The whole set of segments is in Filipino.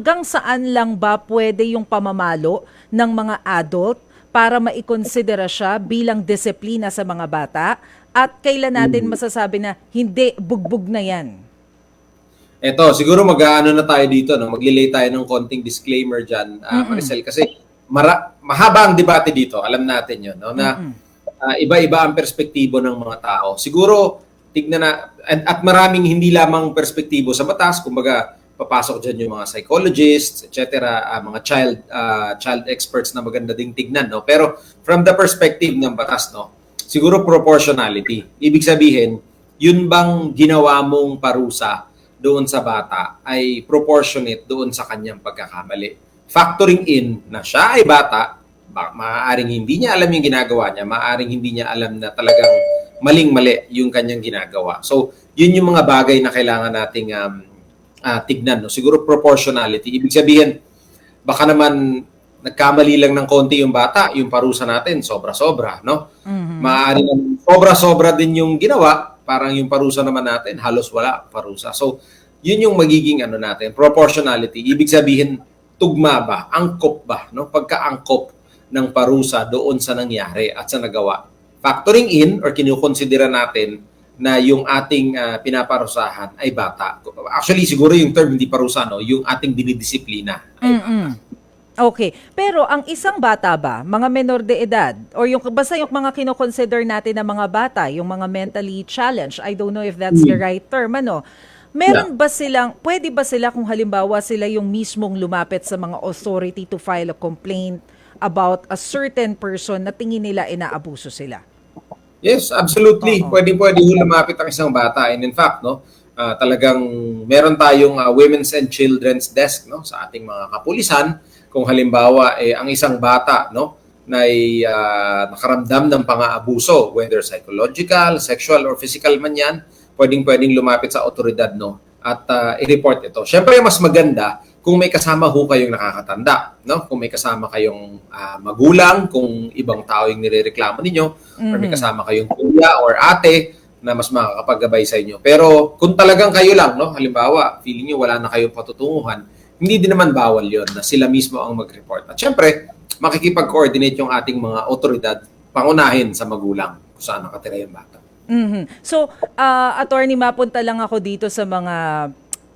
Hanggang saan lang ba pwede yung pamamalo ng mga adult para maikonsidera siya bilang disiplina sa mga bata? At kailan natin masasabi na hindi, bugbog na yan? Eto, siguro mag-ano na tayo dito, no? maglilay tayo ng konting disclaimer dyan, ah, Maricel, kasi mara- mahaba ang debate dito, alam natin yun, no? na ah, iba-iba ang perspektibo ng mga tao. Siguro, tignan na, at, at maraming hindi lamang perspektibo sa batas, kumbaga, papasok dyan yung mga psychologists, etc., ah, mga child ah, child experts na maganda ding tignan. No? Pero from the perspective ng batas, no, siguro proportionality. Ibig sabihin, yun bang ginawa mong parusa doon sa bata ay proportionate doon sa kanyang pagkakamali. Factoring in na siya ay bata, ba, maaaring hindi niya alam yung ginagawa niya, maaaring hindi niya alam na talagang maling-mali yung kanyang ginagawa. So, yun yung mga bagay na kailangan nating um, ah, tignan. No? Siguro proportionality. Ibig sabihin, baka naman nagkamali lang ng konti yung bata, yung parusa natin, sobra-sobra. No? Maaaring naman sobra-sobra din yung ginawa, parang yung parusa naman natin, halos wala parusa. So, yun yung magiging ano natin, proportionality. Ibig sabihin, tugma ba, angkop ba, no? pagkaangkop ng parusa doon sa nangyari at sa nagawa. Factoring in or kinukonsidera natin na yung ating ah, pinaparusahan ay bata. Actually, siguro yung term hindi parusa, no? yung ating dinidisiplina. ay bata. Mm-mm. Okay. Pero ang isang bata ba, mga menor de edad, or yung basta yung mga kinoconsider natin na mga bata, yung mga mentally challenged, I don't know if that's the right term, ano, meron ba silang, pwede ba sila kung halimbawa sila yung mismong lumapit sa mga authority to file a complaint about a certain person na tingin nila inaabuso sila? Yes, absolutely. Oo. Pwede pwede ho lumapit ang isang bata. And in fact, no, ah, talagang meron tayong ah, women's and children's desk no sa ating mga kapulisan kung halimbawa eh, ang isang bata no na ay, ah, nakaramdam ng pang-aabuso, whether psychological, sexual or physical man 'yan, pwedeng-pwedeng lumapit sa otoridad no at ah, i-report ito. Syempre mas maganda kung may kasama ho kayong nakakatanda, no? Kung may kasama kayong ah, magulang, kung ibang tao yung nirereklamo ninyo, or may kasama kayong kuya or ate na mas makakapagabay sa inyo. Pero kung talagang kayo lang, no, halimbawa, feeling niyo wala na kayong patutunguhan, hindi din naman bawal yon na sila mismo ang mag-report. At syempre, makikipag-coordinate yung ating mga otoridad pangunahin sa magulang kung saan nakatira yung bata. Mhm. So, ah, attorney, mapunta lang ako dito sa mga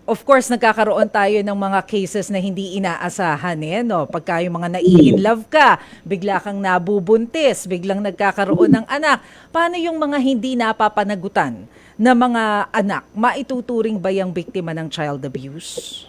Of course, nagkakaroon tayo ng mga cases na hindi inaasahan eh, no? Pagka yung mga nai-in love ka, bigla kang nabubuntis, biglang nagkakaroon ng anak. Paano yung mga hindi napapanagutan na mga anak? Maituturing ba yung biktima ng child abuse?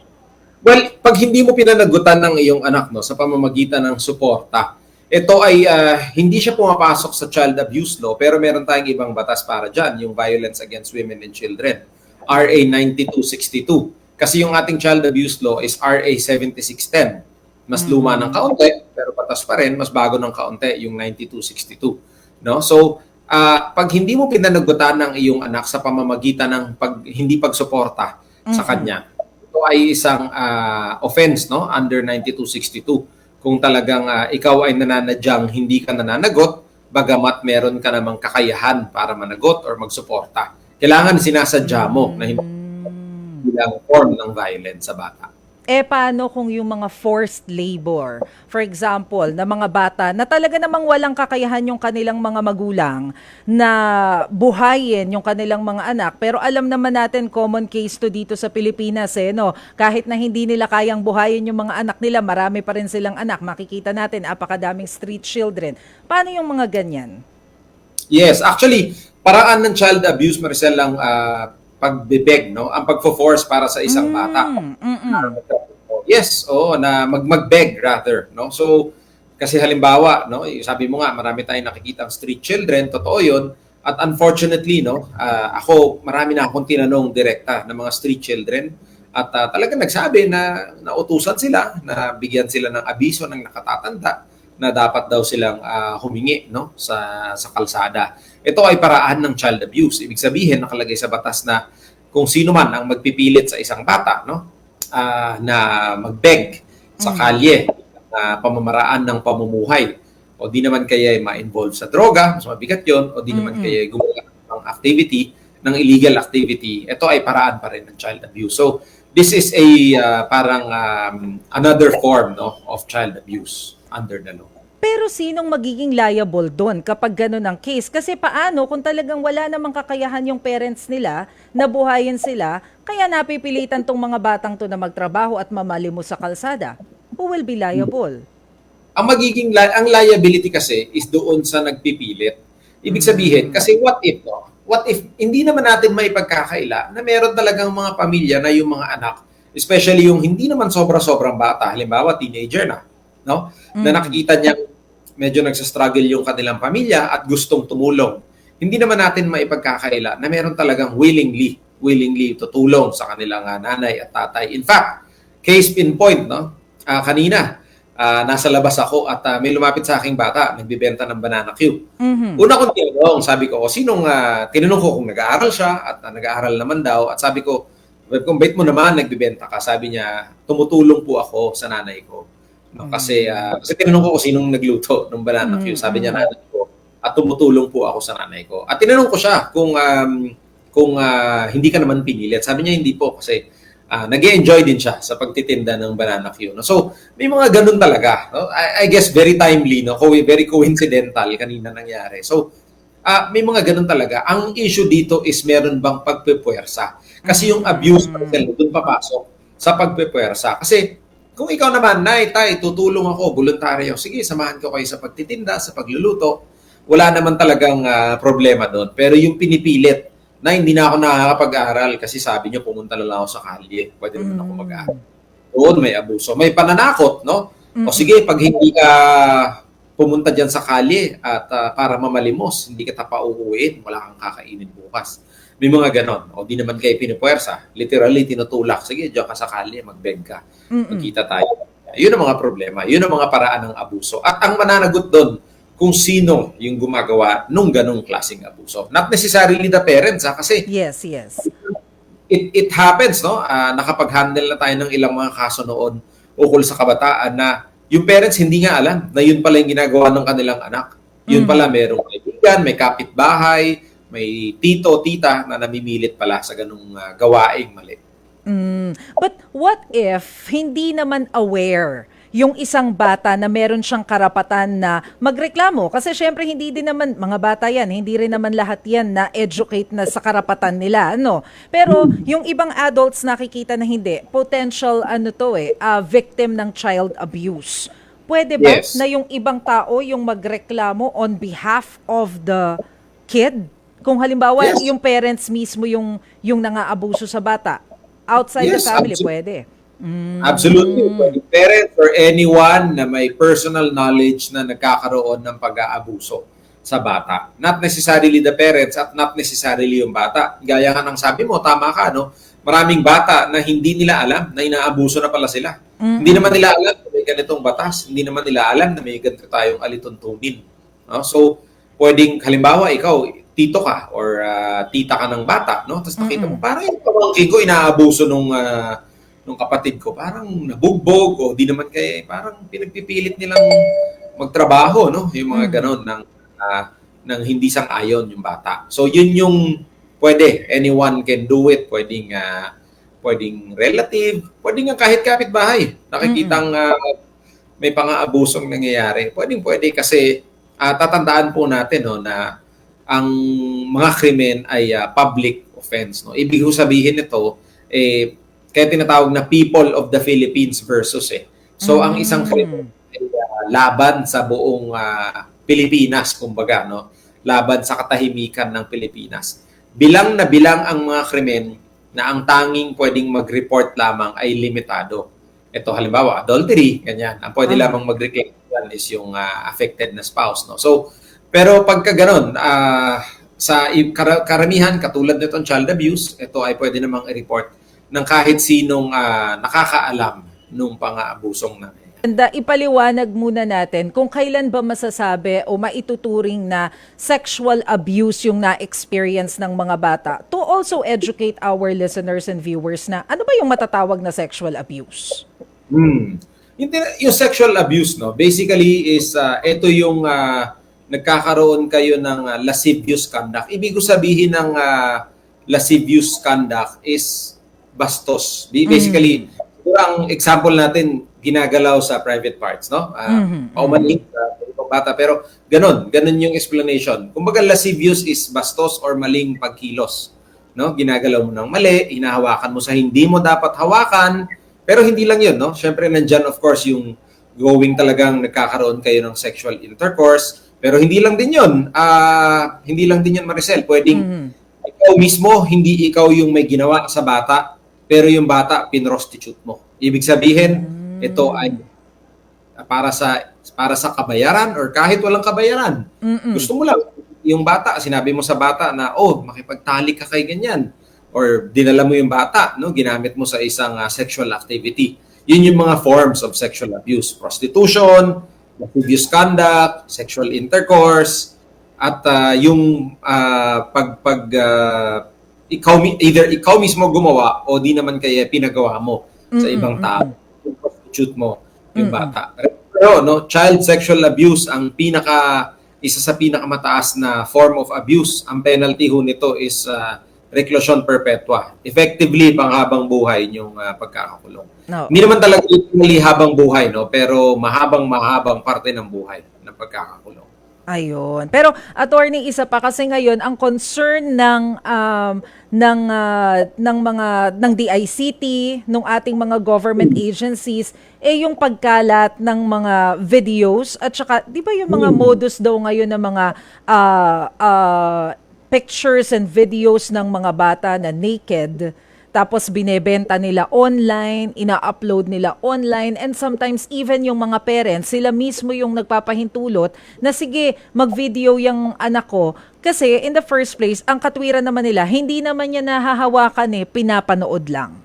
Well, pag hindi mo pinanagutan ng iyong anak no sa pamamagitan ng suporta, ito ay ah, hindi siya pumapasok sa child abuse law pero meron tayong ibang batas para diyan, yung Violence Against Women and Children, RA 9262. Kasi yung ating child abuse law is RA 7610. Mas luma ng kaunti pero batas pa rin, mas bago ng kaunti yung 9262, no? So, ah, pag hindi mo pinanagutan ng iyong anak sa pamamagitan ng pag hindi pagsuporta sa kanya, ito ay isang ah, offense no under 9262 kung talagang ah, ikaw ay nananadyang hindi ka nananagot bagamat meron ka namang kakayahan para managot or magsuporta kailangan sinasadya mo na hindi bilang form ng violence sa bata Eh paano kung yung mga forced labor, for example, na mga bata na talaga namang walang kakayahan yung kanilang mga magulang na buhayin yung kanilang mga anak, pero alam naman natin common case to dito sa Pilipinas eh, no? Kahit na hindi nila kayang buhayin yung mga anak nila, marami pa rin silang anak. Makikita natin, apakadaming street children. Paano yung mga ganyan? Yes, actually, paraan ng child abuse, Maricel, lang ah, pagbibeg, no? Ang pagfo-force para sa isang bata. Mm, mm-mm. Yes, oo, na mag mag-beg rather, no? So, kasi halimbawa, no, eh, sabi mo nga, marami tayong nakikitang street children, totoo 'yun. At unfortunately, no, ah, ako, marami na akong tinanong direkta ng mga street children at ah, talagang nagsabi na nautusan sila, na bigyan sila ng abiso ng nakatatanda na dapat daw silang ah, humingi no sa sa kalsada. Ito ay paraan ng child abuse. Ibig sabihin nakalagay sa batas na kung sino man ang magpipilit sa isang bata no ah, na magbeg sa kalye na pamamaraan ng pamumuhay o di naman kaya ma-involve sa droga, mas mabigat 'yon o di naman kaya gumawa ng activity ng illegal activity. Ito ay paraan pa rin ng child abuse. So, this is a uh, parang um, another form no of child abuse under the law. Pero sinong magiging liable doon kapag ganun ang case? Kasi paano kung talagang wala namang kakayahan yung parents nila na buhayin sila, kaya napipilitan tong mga batang to na magtrabaho at mamalimos sa kalsada? Who will be liable? Ang magiging li- ang liability kasi is doon sa nagpipilit. Ibig sabihin, kasi what if no? What if hindi naman natin maipagkakaila na meron talagang mga pamilya na yung mga anak, especially yung hindi naman sobra-sobrang bata, halimbawa teenager na, no? Na nakikita niya medyo nagsa-struggle yung kanilang pamilya at gustong tumulong. Hindi naman natin maipagkakaila na meron talagang willingly, willingly tutulong sa kanilang ah, nanay at tatay. In fact, case in point, no? Ah, kanina, ah, nasa labas ako at ah, may lumapit sa aking bata, nagbibenta ng banana Q. Mhm. Una kong tinanong, sabi ko, o sinong, ah, tinanong ko kung nag-aaral siya at ah, nag-aaral naman daw at sabi ko, ko, bait mo naman, nagbibenta ka. Sabi niya, tumutulong po ako sa nanay ko. No, kasi, ah, kasi tinanong ko kung sinong nagluto ng banana Q. Sabi niya, nanay ko. At tumutulong po ako sa nanay ko. At tinanong ko siya kung um, kung ah, hindi ka naman pinilit. Sabi niya, hindi po kasi ah, nag-enjoy din siya sa pagtitinda ng banana Q. No? So, may mga ganun talaga. No? I, I guess very timely, no? Co- very coincidental kanina nangyari. So, ah, may mga ganun talaga. Ang issue dito is meron bang pagpipwersa. Kasi yung abuse, Marcel, doon papasok sa pagpipwersa. Kasi kung ikaw naman, nay, tay, tutulong ako, voluntaryo, sige, samahan ko kayo sa pagtitinda, sa pagluluto. Wala naman talagang ah, problema doon. Pero yung pinipilit, na hindi na ako nakakapag-aral kasi sabi niyo pumunta na lang ako sa kalye. Pwede naman ako mag-aral. Doon may abuso. May pananakot, no? O sige, pag hindi ka pumunta dyan sa kalye at ah, para mamalimos, hindi ka pa uuwiin, wala kang kakainin bukas. May mga ganon. O di naman kayo pinupwersa. Literally, tinutulak. Sige, diyan ka sa kalye, magbeg ka. Magkita tayo. Yun ang mga problema. Yun ang mga paraan ng abuso. At ang mananagot doon, kung sino yung gumagawa nung ganong klaseng abuso. Not necessarily the parents, ha? kasi Yes, yes. it, it happens, no? Ah, nakapag-handle na tayo ng ilang mga kaso noon ukol sa kabataan na yung parents hindi nga alam na yun pala yung ginagawa ng kanilang anak. Yun pala merong kaibigan, may kapitbahay, may tito, tita na namimilit pala sa ganung ah, gawaing mali. Mm. But what if hindi naman aware yung isang bata na meron siyang karapatan na magreklamo? Kasi syempre hindi din naman, mga bata yan, hindi rin naman lahat yan na educate na sa karapatan nila, ano? Pero yung ibang adults nakikita na hindi, potential ano to eh, ah, victim ng child abuse. Pwede ba Yes. na yung ibang tao yung magreklamo on behalf of the kid? Kung halimbawa Yes. yung parents mismo yung yung nangaabuso sa bata, outside Yes, the family absolutely. pwede. Mm. Absolutely. Yung Parent or anyone na may personal knowledge na nagkakaroon ng pag-aabuso sa bata. Not necessarily the parents at not necessarily yung bata. Gaya nga ng sabi mo, tama ka, no? Maraming bata na hindi nila alam na inaabuso na pala sila. Hindi naman nila alam na may ganitong batas. Hindi naman nila alam na may ganito tayong alituntunin. No? So, pwedeng, halimbawa, ikaw, tito ka or ah, tita ka ng bata, no? Tapos nakita mo, parang yung pamangkin ko inaabuso nung ah, nung kapatid ko, parang nabugbog o di naman kaya, parang pinagpipilit nilang magtrabaho, no? Yung mga ganon ng, ah, ng hindi sang-ayon yung bata. So, yun yung pwede. Anyone can do it. Pwedeng, ah, pwedeng relative, pwedeng kahit kapitbahay. Nakikitang ah, may pang-aabusong nangyayari. Pwedeng pwede kasi ah, tatandaan po natin no, na ang mga krimen ay ah, public offense. No? Ibig sabihin nito, eh, kaya tinatawag na people of the Philippines versus eh. So, ang isang krimen ay ah, laban sa buong ah, Pilipinas, kumbaga, no? laban sa katahimikan ng Pilipinas. Bilang na bilang ang mga krimen na ang tanging pwedeng mag-report lamang ay limitado. Ito halimbawa, adultery, ganyan. Ang pwede Ah. lamang mag-reclaim is yung ah, affected na spouse. No? So, pero pagka ganun, ah, sa karamihan, katulad nitong child abuse, ito ay pwede namang i-report ng kahit sinong ah, nakakaalam nung pang-aabusong na And uh, ipaliwanag muna natin kung kailan ba masasabi o maituturing na sexual abuse yung na-experience ng mga bata to also educate our listeners and viewers na ano ba yung matatawag na sexual abuse? Hmm. Yung, yung sexual abuse, no, basically is, uh, ito yung ah, nagkakaroon kayo ng ah, lascivious conduct. Ibig ko sabihin ng ah, lascivious conduct is bastos. Bi- Basically, siguro ang example natin, ginagalaw sa private parts, no? Uh, Paumanling sa ibang bata. Pero ganun, ganun yung explanation. Kumbaga, lascivious is bastos or maling pagkilos. No? Ginagalaw mo ng mali, hinahawakan mo sa hindi mo dapat hawakan, pero hindi lang yun, no? Siyempre, nandyan, of course, yung going talagang nagkakaroon kayo ng sexual intercourse. Pero hindi lang din yun. Ah, hindi lang din yun, Maricel. Pwedeng ikaw mismo, hindi ikaw yung may ginawa sa bata, pero yung bata, pinrostitute mo. Ibig sabihin, ito ay para sa para sa kabayaran or kahit walang kabayaran. Gusto mo lang yung bata, sinabi mo sa bata na oh, makipagtalik ka kay ganyan or dinala mo yung bata, no, ginamit mo sa isang ah, sexual activity. Yun yung mga forms of sexual abuse, prostitution, lascivious conduct, sexual intercourse, at ah, yung ah, pag pag ah, ikaw either ikaw mismo gumawa o di naman kaya pinagawa mo sa ibang tao. Yung prostitute mo yung bata. Pero no, child sexual abuse ang pinaka isa sa pinakamataas na form of abuse. Ang penalty ho nito is ah, reclusion perpetua. Effectively panghabang buhay yung ah, pagkakakulong. No. Hindi naman talaga literally habang buhay, no? Pero mahabang mahabang parte ng buhay ng pagkakakulong. Ayun. Pero attorney isa pa kasi ngayon ang concern ng um, ng ah, ng mga ng DICT, ng ating mga government agencies eh yung pagkalat ng mga videos at saka 'di ba yung mga modus daw ngayon ng mga ah, ah, pictures and videos ng mga bata na naked tapos binebenta nila online, ina-upload nila online, and sometimes even yung mga parents, sila mismo yung nagpapahintulot na sige, mag-video yung anak ko. Kasi in the first place, ang katwiran naman nila, hindi naman niya nahahawakan eh, pinapanood lang.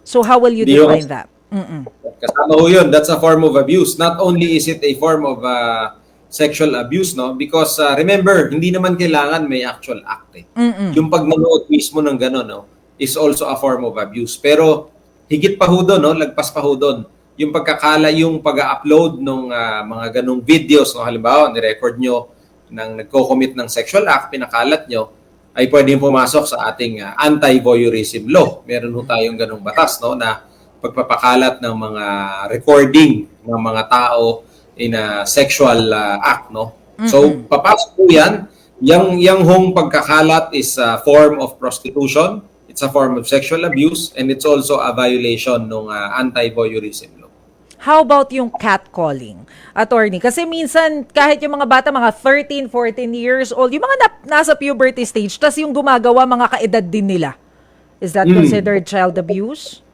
So how will you define that? Mm-mm. Kasama ho yun. That's a form of abuse. Not only is it a form of uh, sexual abuse, no? Because uh, remember, hindi naman kailangan may actual act. Eh. Mm-mm. Yung pagmanood mismo ng gano'n, no? is also a form of abuse. Pero higit pa ho doon, no? lagpas pa ho doon, yung pagkakala, yung pag-upload ng mga ganong videos, no? halimbawa, ni-record nyo nang nagko-commit ng sexual act, pinakalat nyo, ay pwedeng pumasok sa ating ah, anti-voyeurism law. Meron ho tayong ganong batas no, na pagpapakalat ng mga recording ng mga tao in a sexual ah, act. No? So, papasok po yan. Yang, yang hong pagkakalat is a form of prostitution, it's a form of sexual abuse, and it's also a violation ng ah, anti-voyeurism law. How about yung catcalling, attorney? Kasi minsan, kahit yung mga bata, mga 13, 14 years old, yung mga nap- nasa puberty stage, tas yung gumagawa, mga kaedad din nila. Is that Mm. considered child abuse?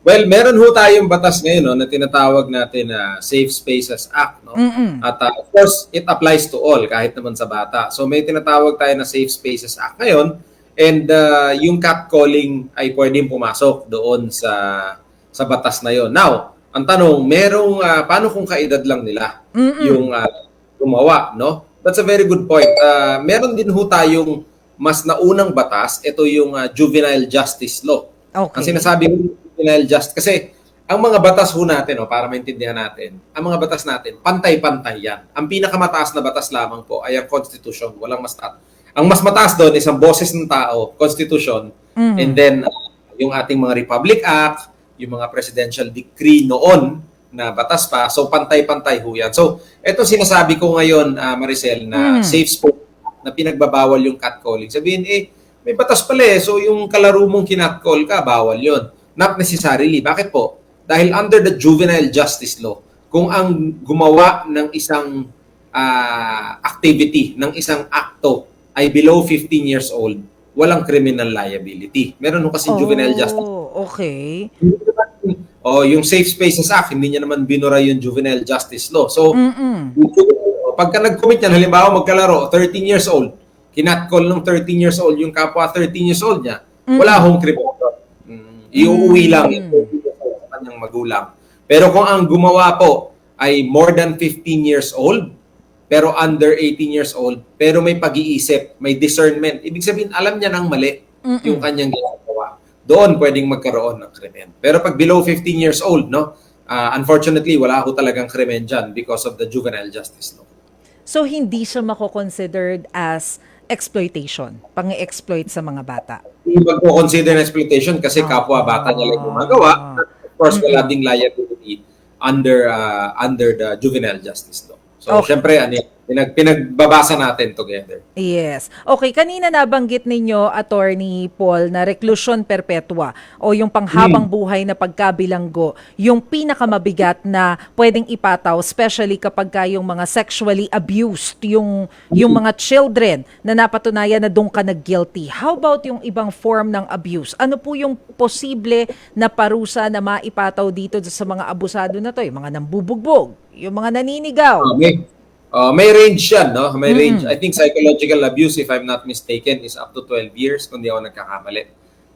Well, meron ho tayong batas ngayon no, na tinatawag natin na Safe Spaces Act. No? At uh, of course, it applies to all, kahit naman sa bata. So may tinatawag tayo na Safe Spaces Act ngayon. And uh, yung catcalling ay pwedeng pumasok doon sa sa batas na yon. Now, ang tanong, merong, uh, paano kung kaedad lang nila yung uh, gumawa, no? That's a very good point. Uh, meron din ho tayong mas naunang batas, ito yung uh, Juvenile Justice Law. Ang Okay. sinasabi juvenile just kasi ang mga batas ho natin, no, para maintindihan natin, ang mga batas natin, pantay-pantay yan. Ang pinakamataas na batas lamang po ay ang Constitution. Walang mas taas. Ang mas mataas doon is ang boses ng tao, Constitution, and then uh, yung ating mga Republic Act, yung mga presidential decree noon na batas pa. So, pantay-pantay ho yan. So, ito sinasabi ko ngayon, ah, Maricel, na safe sport na pinagbabawal yung catcalling. Sabihin, eh, may batas pala eh. So, yung kalaro mong kinatcall ka, bawal yon. Not necessarily. Bakit po? Dahil under the juvenile justice law, kung ang gumawa ng isang ah, activity, ng isang akto ay below 15 years old, walang criminal liability. Meron ho kasi juvenile justice Oh, okay. o yung Safe Spaces Act, hindi niya naman binura yung juvenile justice law. So, Mm-mm. pagka nag-commit yan, halimbawa magkalaro, 13 years old, kinatcall ng 13 years old yung kapwa 13 years old niya, wala hong kriminal. Iuwi lang iuwi sa kanyang magulang. Pero kung ang gumawa po ay more than 15 years old, pero under 18 years old, pero may pag-iisip, may discernment, ibig sabihin, alam niya ng mali yung kanyang ginagawa. Doon pwedeng magkaroon ng krimen. Pero pag below 15 years old, no, ah, unfortunately, wala ako talagang krimen dyan because of the juvenile justice law. So, hindi siya mako-considered as exploitation, pang-exploit sa mga bata. Hindi magko-consider exploitation kasi kapwa bata niya lang gumagawa. Of course, wala ding liability under uh, under the juvenile justice law. So, Okay. syempre, ano, pinag, pinagbabasa natin together. Yes. Okay, kanina nabanggit ninyo, Attorney Paul, na reclusion perpetua o yung panghabang buhay na pagkabilanggo, yung pinakamabigat na pwedeng ipataw, especially kapag ka yung mga sexually abused, yung, yung mga children na napatunayan na doon ka nag-guilty. How about yung ibang form ng abuse? Ano po yung posible na parusa na maipataw dito sa mga abusado na to? Yung mga nambubugbog, yung mga naninigaw. Uh, may, uh, may range yan, no? May range. I think psychological abuse, if I'm not mistaken, is up to 12 years, kung di ako nagkakamali.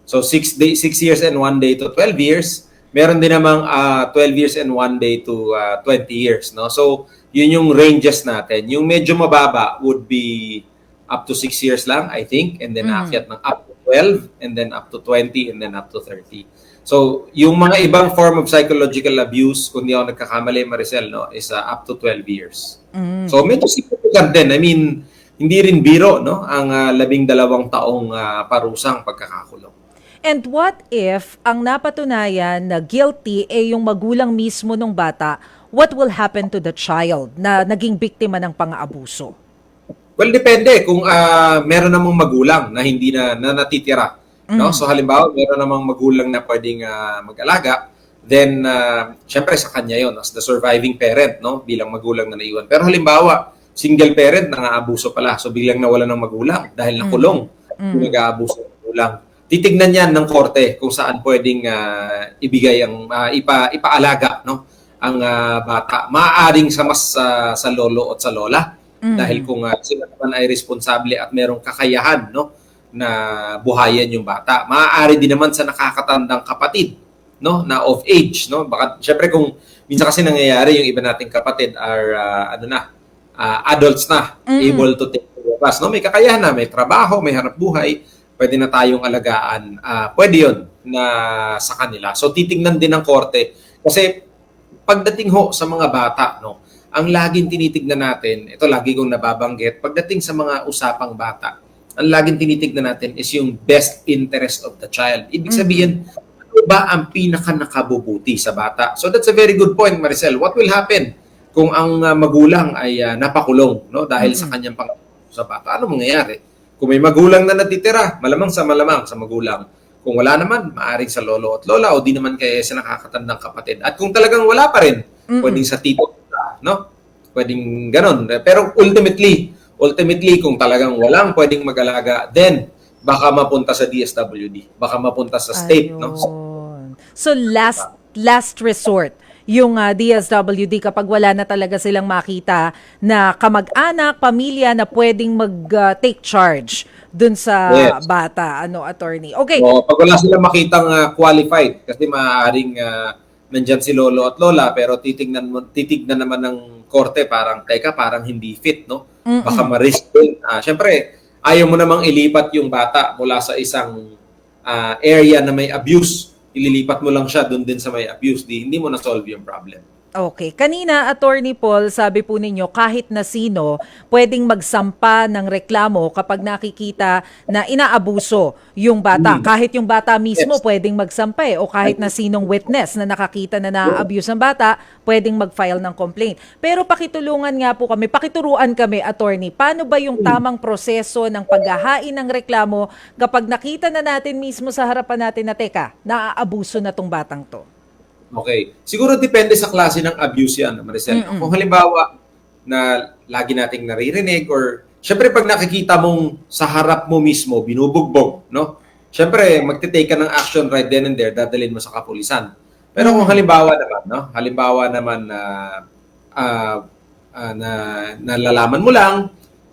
So, 6 day, six years and 1 day to 12 years. Meron din namang uh, 12 years and 1 day to uh, 20 years, no? So, yun yung ranges natin. Yung medyo mababa would be up to 6 years lang, I think, and then aakyat ng up to 12, and then up to 20, and then up to 30. So, yung mga ibang form of psychological abuse, kung di ako nagkakamali, Maricel, no, is uh, up to 12 years. So, medyo significant din. I mean, hindi rin biro, no, ang uh, labing dalawang taong uh, parusang pagkakakulong. And what if ang napatunayan na guilty ay yung magulang mismo ng bata, what will happen to the child na naging biktima ng pang-aabuso? Well, depende kung uh, meron namang magulang na hindi na, na natitira. No? So halimbawa, meron namang magulang na pwedeng uh, mag-alaga, then uh, syempre sa kanya yon as the surviving parent, no? bilang magulang na naiwan. Pero halimbawa, single parent na abuso pala, so biglang nawala ng magulang dahil nakulong, yung nag-aabuso ng magulang. Titignan yan ng korte kung saan pwedeng uh, ibigay ang uh, ipa, ipaalaga no ang uh, bata. Maaaring sa mas uh, sa lolo at sa lola dahil kung uh, sila naman ay responsable at merong kakayahan no na buhayan yung bata. Maaari din naman sa nakakatandang kapatid no na of age no? Baka syempre kung minsan kasi nangyayari yung iba nating kapatid are uh, ano na uh, adults na able to take care of us no? May kakayahan na may trabaho may hanap buhay pwede na tayong alagaan uh, pwede yon na sa kanila. So titingnan din ng korte. Kasi pagdating ho sa mga bata no ang laging tinitignan natin ito lagi kong nababanggit pagdating sa mga usapang bata ang laging tinitignan natin is yung best interest of the child. Ibig sabihin, ano ba ang pinaka nakabubuti sa bata? So that's a very good point, Maricel. What will happen kung ang uh, magulang ay uh, napakulong no dahil sa kanyang pang sa bata? Ano mangyayari? Kung may magulang na natitira, malamang sa malamang sa magulang. Kung wala naman, maaring sa lolo at lola o di naman kaya sa nakakatandang kapatid. At kung talagang wala pa rin, pwedeng sa tito, no? Pwedeng ganon. Pero ultimately, ultimately, kung talagang walang pwedeng mag-alaga, then baka mapunta sa DSWD, baka mapunta sa state. No? Ayun. So last last resort yung uh, DSWD kapag wala na talaga silang makita na kamag-anak, pamilya na pwedeng mag-take charge dun sa Yes. bata, ano, attorney. Okay. O, pag wala silang makitang ah, qualified, kasi maaaring uh, nandyan si lolo at lola, pero titignan, titignan naman ng korte parang, teka, parang hindi fit, no? Baka ma-risk din. Ah, Siyempre, ayaw mo namang ilipat yung bata mula sa isang ah, area na may abuse. Ililipat mo lang siya doon din sa may abuse. Di, hindi mo na-solve yung problem. Okay. Kanina, Attorney Paul, sabi po ninyo, kahit na sino, pwedeng magsampa ng reklamo kapag nakikita na inaabuso yung bata. Kahit yung bata mismo, Yes. pwedeng magsampa eh. O kahit na sinong witness na nakakita na na-abuse ng bata, pwedeng mag-file ng complaint. Pero pakitulungan nga po kami, pakituruan kami, Attorney, paano ba yung tamang proseso ng paghahain ng reklamo kapag nakita na natin mismo sa harapan natin na, teka, naaabuso na tong batang to? Okay. Siguro depende sa klase ng abuse yan, Maricel. Kung halimbawa na lagi nating naririnig or syempre pag nakikita mong sa harap mo mismo binubugbog, no? Syempre magte-take ka ng action right then and there, dadalhin mo sa kapulisan. Pero kung halimbawa naman, no? Halimbawa naman na ah, ah, na nalalaman mo lang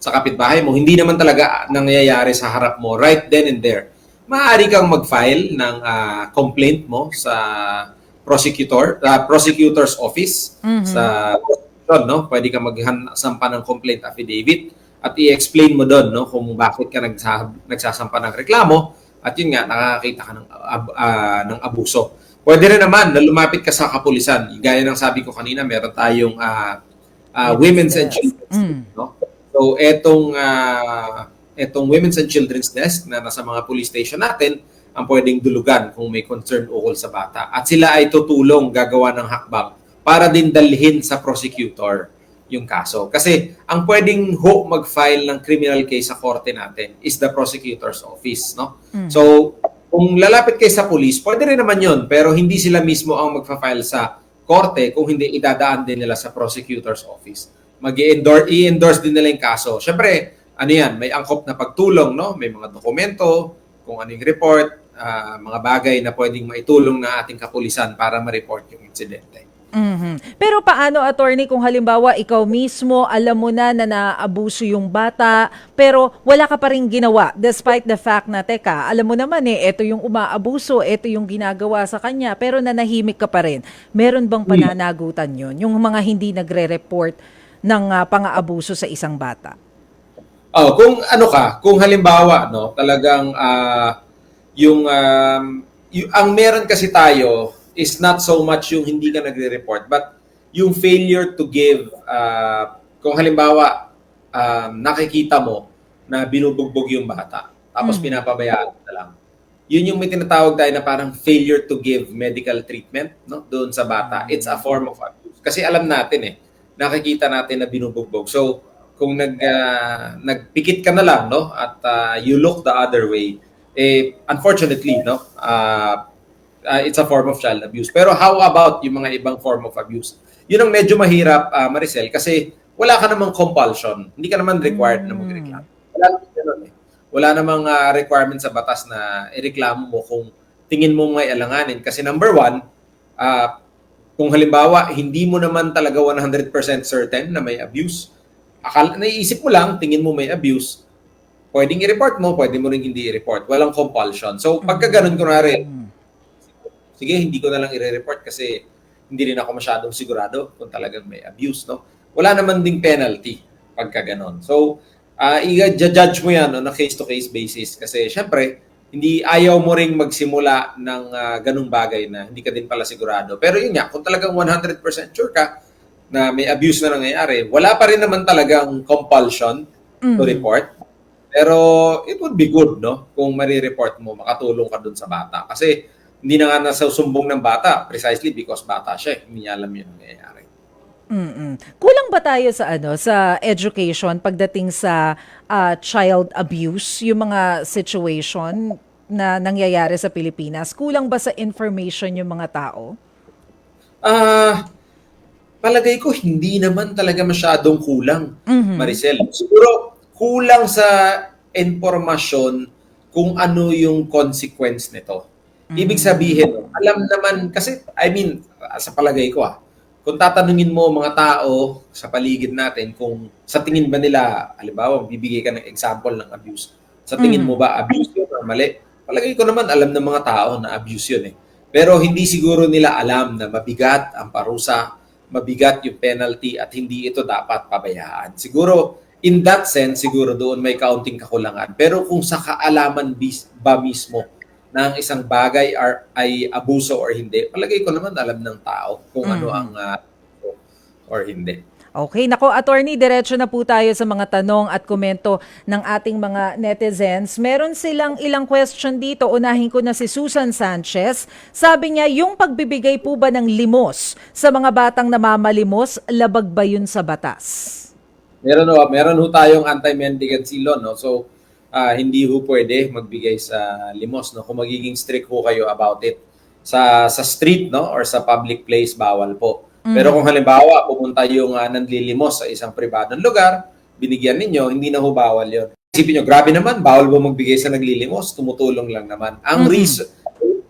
sa kapitbahay mo, hindi naman talaga nangyayari sa harap mo right then and there. Maaari kang mag-file ng ah, complaint mo sa prosecutor, uh, prosecutor's office sa prosecution, no? Pwede ka magsampa ng complaint affidavit at i-explain mo doon, no, kung bakit ka nagsa, nagsasampa ng reklamo at yun nga nakakita ka ng ab- ah, ng abuso. Pwede rin naman na lumapit ka sa kapulisan. Gaya ng sabi ko kanina, meron tayong ah, ah, women's and children's, no? So etong ah, itong Women's and Children's Desk na nasa mga police station natin ang pwedeng dulugan kung may concern ukol sa bata. At sila ay tutulong gagawa ng hakbang para din dalhin sa prosecutor yung kaso. Kasi ang pwedeng ho mag-file ng criminal case sa korte natin is the prosecutor's office, no? So, kung lalapit kayo sa police, pwede rin naman yun, pero hindi sila mismo ang magfa-file sa korte kung hindi idadaan din nila sa prosecutor's office. mag endorse i-endorse din nila yung kaso. Siyempre, ano yan, may angkop na pagtulong, no? May mga dokumento, kung ano yung report, ah, mga bagay na pwedeng maitulong na ating kapulisan para ma-report yung insidente. Mhm. Pero paano, attorney, kung halimbawa ikaw mismo, alam mo na na naabuso yung bata, pero wala ka pa rin ginawa, despite the fact na, teka, alam mo naman eh, ito yung umaabuso, ito yung ginagawa sa kanya, pero nanahimik ka pa rin. Meron bang pananagutan yun? Yung mga hindi nagre-report ng ah, pang-aabuso sa isang bata? Oh, kung ano ka, kung halimbawa, no, talagang ah, yung um, y- ang meron kasi tayo is not so much yung hindi ka nagre-report but yung failure to give ah, kung halimbawa um, nakikita mo na binubugbog yung bata tapos Mm. pinapabayaan na lang. Yun yung may tinatawag tayo na parang failure to give medical treatment no doon sa bata. It's a form of abuse. Kasi alam natin eh, nakikita natin na binubugbog. So, kung nag ah, nagpikit ka na lang no? At ah, you look the other way eh unfortunately no? Ah, ah, it's a form of child abuse. Pero how about yung mga ibang form of abuse? Yun ang medyo mahirap ah, Maricel kasi wala ka namang compulsion. Hindi ka naman required na magreklamo. Wala namang ganun eh. Wala namang ah, requirement sa batas na ireklamo mo kung tingin mo may alanganin. Kasi number one ah, kung halimbawa hindi mo naman talaga 100% certain na may abuse akala, naiisip mo lang, tingin mo may abuse, pwedeng i-report mo, pwede mo rin hindi i-report. Walang compulsion. So, pagka ganun, kunwari, sige, hindi ko na lang i-report kasi hindi rin ako masyadong sigurado kung talagang may abuse, no? Wala naman ding penalty pagka ganun. So, uh, i-judge mo yan on a case-to-case basis kasi syempre, hindi ayaw mo ring magsimula ng ah, ganung bagay na hindi ka din pala sigurado. Pero yun nga, kung talagang 100% sure ka na may abuse na nangyayari, wala pa rin naman talagang compulsion to Mhm. report. Pero it would be good, no? Kung mari-report mo, makatulong ka dun sa bata. Kasi hindi na nga nasa sumbong ng bata precisely because bata siya. eh. Hindi niya alam yun ang nangyayari. Mm-mm. Kulang ba tayo sa ano sa education pagdating sa ah, child abuse, yung mga situation na nangyayari sa Pilipinas? Kulang ba sa information yung mga tao? Ah, palagay ko hindi naman talaga masyadong kulang, Mhm. Maricel. Siguro kulang sa informasyon kung ano yung consequence nito. Ibig sabihin, alam naman kasi I mean, sa palagay ko ah, kung tatanungin mo mga tao sa paligid natin kung sa tingin ba nila, halimbawa, bibigay ka ng example ng abuse. Sa tingin Mhm. mo ba abuse yun or mali? Palagay ko naman alam ng mga tao na abuse yun eh. Pero hindi siguro nila alam na mabigat ang parusa, mabigat yung penalty at hindi ito dapat pabayaan. Siguro in that sense, siguro doon may kaunting kakulangan. Pero kung sa kaalaman bis- ba mismo na ang isang bagay ar- ay abuso or hindi, palagay ko naman alam ng tao kung ano Mhm. ang ah, or hindi. Okay, nako attorney, diretso na po tayo sa mga tanong at komento ng ating mga netizens. Meron silang ilang question dito. Unahin ko na si Susan Sanchez. Sabi niya, yung pagbibigay po ba ng limos sa mga batang namamalimos, labag ba yun sa batas? Meron ho, meron ho tayong anti-mendicancy law, no? So, ah, hindi ho pwede magbigay sa limos, no? Kung magiging strict ho kayo about it. Sa sa street, no? Or sa public place, bawal po. Pero kung halimbawa, pumunta yung ah, nanlilimos sa isang pribadong lugar, binigyan ninyo, hindi na ho bawal yon. Isipin nyo, grabe naman, bawal ba magbigay sa naglilimos? Tumutulong lang naman. Ang Mhm. reason,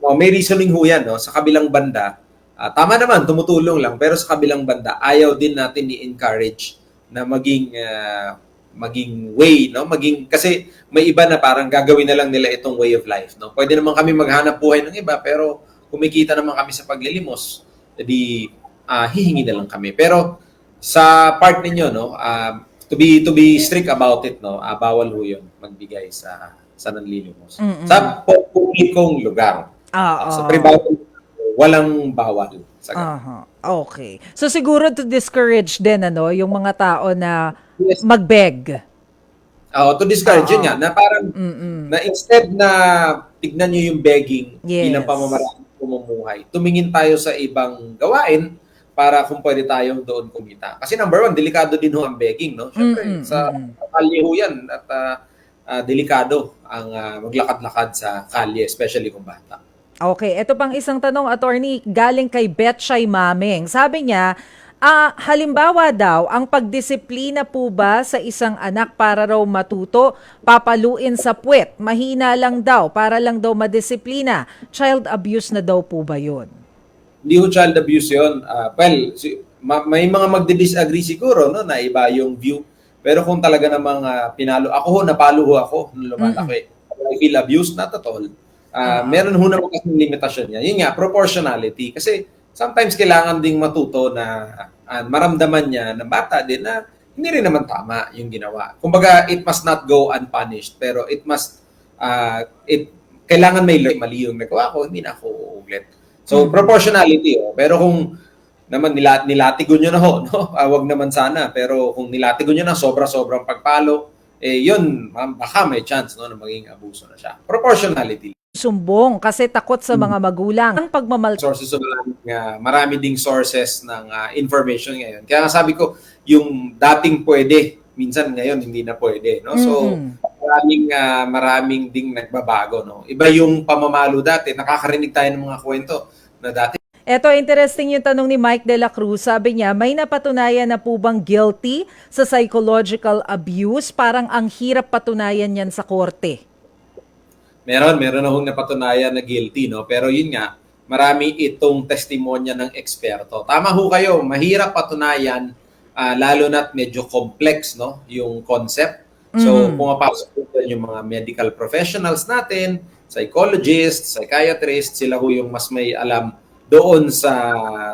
oh, may reasoning ho yan, no? Sa kabilang banda, ah, tama naman, tumutulong lang. Pero sa kabilang banda, ayaw din natin i-encourage na maging ah, maging way, no? Maging kasi may iba na parang gagawin na lang nila itong way of life, no? Pwede naman kami maghanap buhay ng iba, pero kumikita naman kami sa paglilimos, edi ah, hihingi na lang kami. Pero sa part ninyo, no, um, to be to be strict about it, no, ah, bawal ho 'yun magbigay sa sa nanlilimos. Mm-mm. Sa pu- publikong lugar. Ah, sa ah. pribadong walang bawal sa. Aha. Okay. So siguro to discourage din ano, yung mga tao na Yes. magbeg. Oh, to discourage yun Oo. nga, na parang Mm-mm. na instead na tignan nyo yung begging Yes. bilang pamamaraan ng pumumuhay, tumingin tayo sa ibang gawain para kung pwede tayong doon kumita. Kasi number one, delikado din ho ang begging, no? Siyempre, Mm-mm, sa kalye ho yan at ah, ah, delikado ang ah, maglakad-lakad sa kalye, especially kung bata. Okay, ito pang isang tanong, attorney, galing kay Betchay Maming. Sabi niya, ah, halimbawa daw, ang pagdisiplina po ba sa isang anak para raw matuto, papaluin sa puwet, mahina lang daw, para lang daw madisiplina. Child abuse na daw po ba yun? Hindi ho child abuse yun. Ah, well, si- ma- may mga magdi-disagree siguro no, na iba yung view. Pero kung talaga namang ah, pinalo, ako ho, napalo ho ako nung lumalaki. I feel abused, not at all. Ah, Ah. Meron ho naman kasing limitasyon niya. Yun nga, proportionality. Kasi sometimes kailangan ding matuto na ah, maramdaman niya na bata din na hindi rin naman tama yung ginawa. Kumbaga, it must not go unpunished, pero it must, ah, it, kailangan may. Mali yung nagawa ko, hindi na ako uulit. So, Mhm. proportionality, oh. Pero kung naman nila, nilatigo nyo na ho, no? Ah, wag naman sana. Pero kung nilatigo nyo na sobra-sobrang pagpalo, eh yun, baka may chance no, na maging abuso na siya. Proportionality. Sumbong kasi takot sa mga magulang. Ang pagmamal Sources of maraming, ah, marami ding sources ng ah, information ngayon. Kaya sabi ko, yung dating pwede, minsan ngayon hindi na pwede. No? So, Mm. maraming ah, maraming ding nagbabago. No? Iba yung pamamalo dati. Nakakarinig tayo ng mga kwento na dati Eto, interesting yung tanong ni Mike De La Cruz. Sabi niya, may napatunayan na po bang guilty sa psychological abuse? Parang ang hirap patunayan yan sa korte. Meron, meron na hong napatunayan na guilty, no? Pero yun nga, marami itong testimonya ng eksperto. Tama ho kayo, mahirap patunayan, ah, lalo na't medyo complex, no? Yung concept. So, Mhm. pumapasok yung mga medical professionals natin, psychologists, psychiatrists, sila ho yung mas may alam doon sa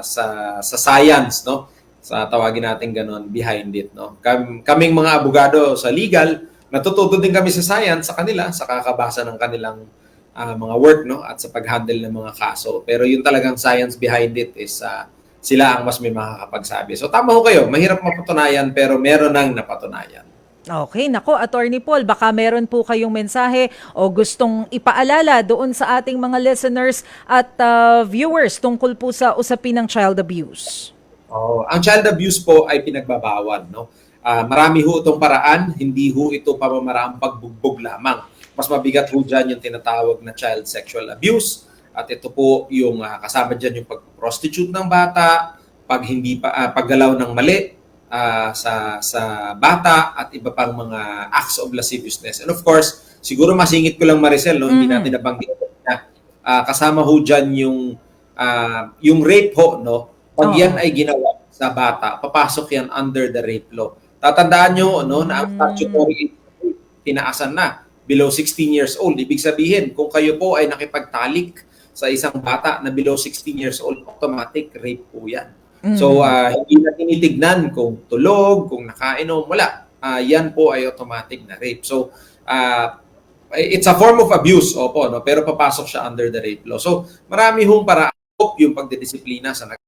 sa sa science, no? Sa tawagin natin ganon, behind it, no? Kam, kaming mga abogado sa legal, natututo din kami sa science sa kanila, sa kakabasa ng kanilang ah, mga work, no? At sa pag-handle ng mga kaso. Pero yung talagang science behind it is ah, sila ang mas may makakapagsabi. So tama ho kayo, mahirap mapatunayan pero meron nang napatunayan. Okay, nako, Attorney Paul, baka meron po kayong mensahe o gustong ipaalala doon sa ating mga listeners at uh, viewers tungkol po sa usapin ng child abuse. Oh, ang child abuse po ay pinagbabawal, no? Ah, marami ho itong paraan, hindi ho ito pamamaraang pagbugbog lamang. Mas mabigat ho dyan yung tinatawag na child sexual abuse. At ito po yung ah, kasama dyan yung pag-prostitute ng bata, pag hindi pa ah, paggalaw ng mali ah, sa sa bata at iba pang mga acts of lasciviousness. And of course, siguro masingit ko lang Maricel, no? Hindi Mhm. natin nabanggit na ah, kasama ho dyan yung ah, yung rape ho, no? Pag Oo. yan ay ginawa sa bata, papasok yan under the rape law. Tatandaan nyo no, na ang Mm. statutory age tinaasan na below 16 years old. Ibig sabihin, kung kayo po ay nakipagtalik sa isang bata na below 16 years old, automatic rape po yan. So, ah, hindi na tinitignan kung tulog, kung nakainom, wala. Ah, yan po ay automatic na rape. So, ah, it's a form of abuse, opo, no? pero papasok siya under the rape law. So, marami hong para yung pagdidisiplina sa